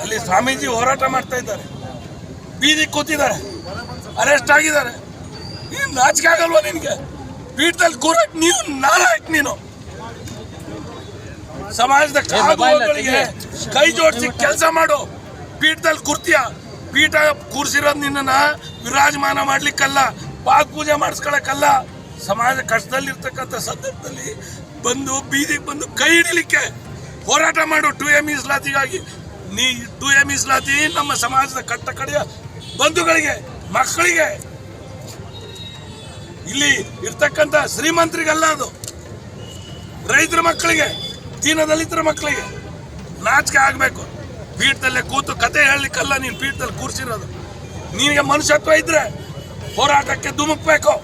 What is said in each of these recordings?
ಅಲ್ಲಿ ಸ್ವಾಮೀಜಿ ಹೋರಾಟ ಮಾಡ್ತಾ ಇದ್ದಾರೆ. ಬೀದಿ ಕೂತಿದ್ದಾರೆ. ಅರೆಸ್ಟ್ ಆಗಿದ್ದಾರೆ. ನೀನು ನಾಚಿಕೆ ಆಗಲ್ವಾ ನಿನಗೆ? ಪೀಠದಲ್ಲಿ ಕೂರಕ್ ನೀನು ನಾಲಾಯಕ್ ನೀನು? ಸಮಾಜದ ಕಾಗುವಗಳಿಗೆ ಕೈ ಜೋಡಿಸಿ ಕೆಲಸ ಮಾಡು. ಪೀಠದಲ್ಲಿ ಕೂರ್ತೀಯ. ಪೀಠ ಕೂರ್ಸಿರೋದು ನಿನ್ನನ್ನು ವಿರಾಜಮಾನ ಮಾಡ್ಲಿಕ್ಕಲ್ಲ ಪಾಕ್ ಪೂಜೆ ಮಾಡಿಸ್ಕೊಳಕ್ಕಲ್ಲ. ಸಮಾಜ ಕಷ್ಟದಲ್ಲಿರ್ತಕ್ಕಂಥ ಸಂದರ್ಭದಲ್ಲಿ ಬಂದು ಬೀದಿಗೆ ಬಂದು ಕೈ ಹಿಡಿಲಿಕ್ಕೆ ಹೋರಾಟ ಮಾಡು ಟು ಎ ಮೀಸಲಾತಿಗಾಗಿ. ನೀ ಟು ಎ ಮೀಸಲಾತಿ? ನಮ್ಮ ಸಮಾಜದ ಕಟ್ಟ ಕಡೆಯ ಬಂಧುಗಳಿಗೆ, ಮಕ್ಕಳಿಗೆ. ಇಲ್ಲಿ ಇರ್ತಕ್ಕಂಥ ಶ್ರೀಮಂತರಿಗಲ್ಲ ಅದು. ರೈತರ ಮಕ್ಕಳಿಗೆ, ದೀನದಲಿತರ ಮಕ್ಕಳಿಗೆ ನಾಚಿಕೆ ಆಗಬೇಕು. ಪೀಠದಲ್ಲೇ ಕೂತು ಕತೆ ಹೇಳಲಿಕ್ಕಲ್ಲ ನೀನು ಪೀಠದಲ್ಲಿ ಕೂರಿಸಿರೋದು. ನಿನಗೆ ಮನುಷ್ಯತ್ವ ಇದ್ರೆ ಹೋರಾಟಕ್ಕೆ ಧುಮುಕ್ಬೇಕು.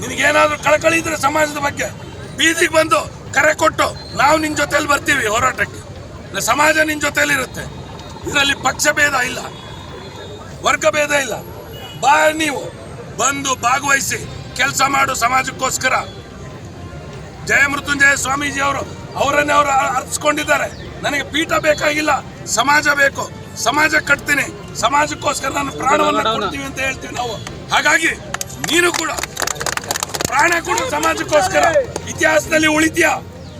ನಿನಗೇನಾದರೂ ಕಳಕಳಿ ಇದ್ರೆ ಸಮಾಜದ ಬಗ್ಗೆ ಬೀದಿಗೆ ಬಂದು ಕರೆ ಕೊಟ್ಟು ನಾವು ನಿನ್ನ ಜೊತೆಯಲ್ಲಿ ಬರ್ತೀವಿ ಹೋರಾಟಕ್ಕೆ. ಸಮಾಜ ನಿನ್ನ ಜೊತೆಯಲ್ಲಿರುತ್ತೆ. ಇರುತ್ತೆ ಇದರಲ್ಲಿ ಪಕ್ಷ ಭೇದ ಇಲ್ಲ. ವರ್ಗ ಭೇದ ಇಲ್ಲ. ಬಾ ನೀವು. ಬಂದು ಭಾಗವಹಿಸಿ. ಕೆಲಸ ಮಾಡು ಸಮಾಜಕ್ಕೋಸ್ಕರ. ಜಯ ಮೃತ್ಯುಂಜಯ ಸ್ವಾಮೀಜಿ ಅವರು ಅವರನ್ನೇ ಅವರು ಅರ್ಪಿಸ್ಕೊಂಡಿದ್ದಾರೆ. ನನಗೆ ಪೀಠ ಬೇಕಾಗಿಲ್ಲ ಸಮಾಜ ಬೇಕು. ಸಮಾಜ ಕಟ್ತೀನಿ. ಸಮಾಜಕ್ಕೋಸ್ಕರ ನಾನು ಪ್ರಾಣವನ್ನು ಕೊಡ್ತೀವಿ ಅಂತ ಹೇಳ್ತೀವಿ ನಾವು. ಹಾಗಾಗಿ ನೀನು ಕೂಡ ಪ್ರಾಣ ಕೂಡ ಸಮಾಜಕ್ಕೋಸ್ಕರ ಇತಿಹಾಸದಲ್ಲಿ ಉಳಿತೀಯ?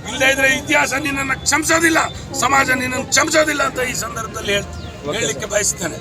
ಇಲ್ಲದೇ ಇದ್ರೆ ಇತಿಹಾಸ ನಿನ್ನನ್ನು ಕ್ಷಮಿಸೋದಿಲ್ಲ ಸಮಾಜ ನಿನ್ನನ್ನು ಕ್ಷಮಿಸೋದಿಲ್ಲ ಅಂತ ಈ ಸಂದರ್ಭದಲ್ಲಿ ಹೇಳ್ತೀನಿ ಹೇಳಲಿಕ್ಕೆ ಬಯಸ್ತೇನೆ.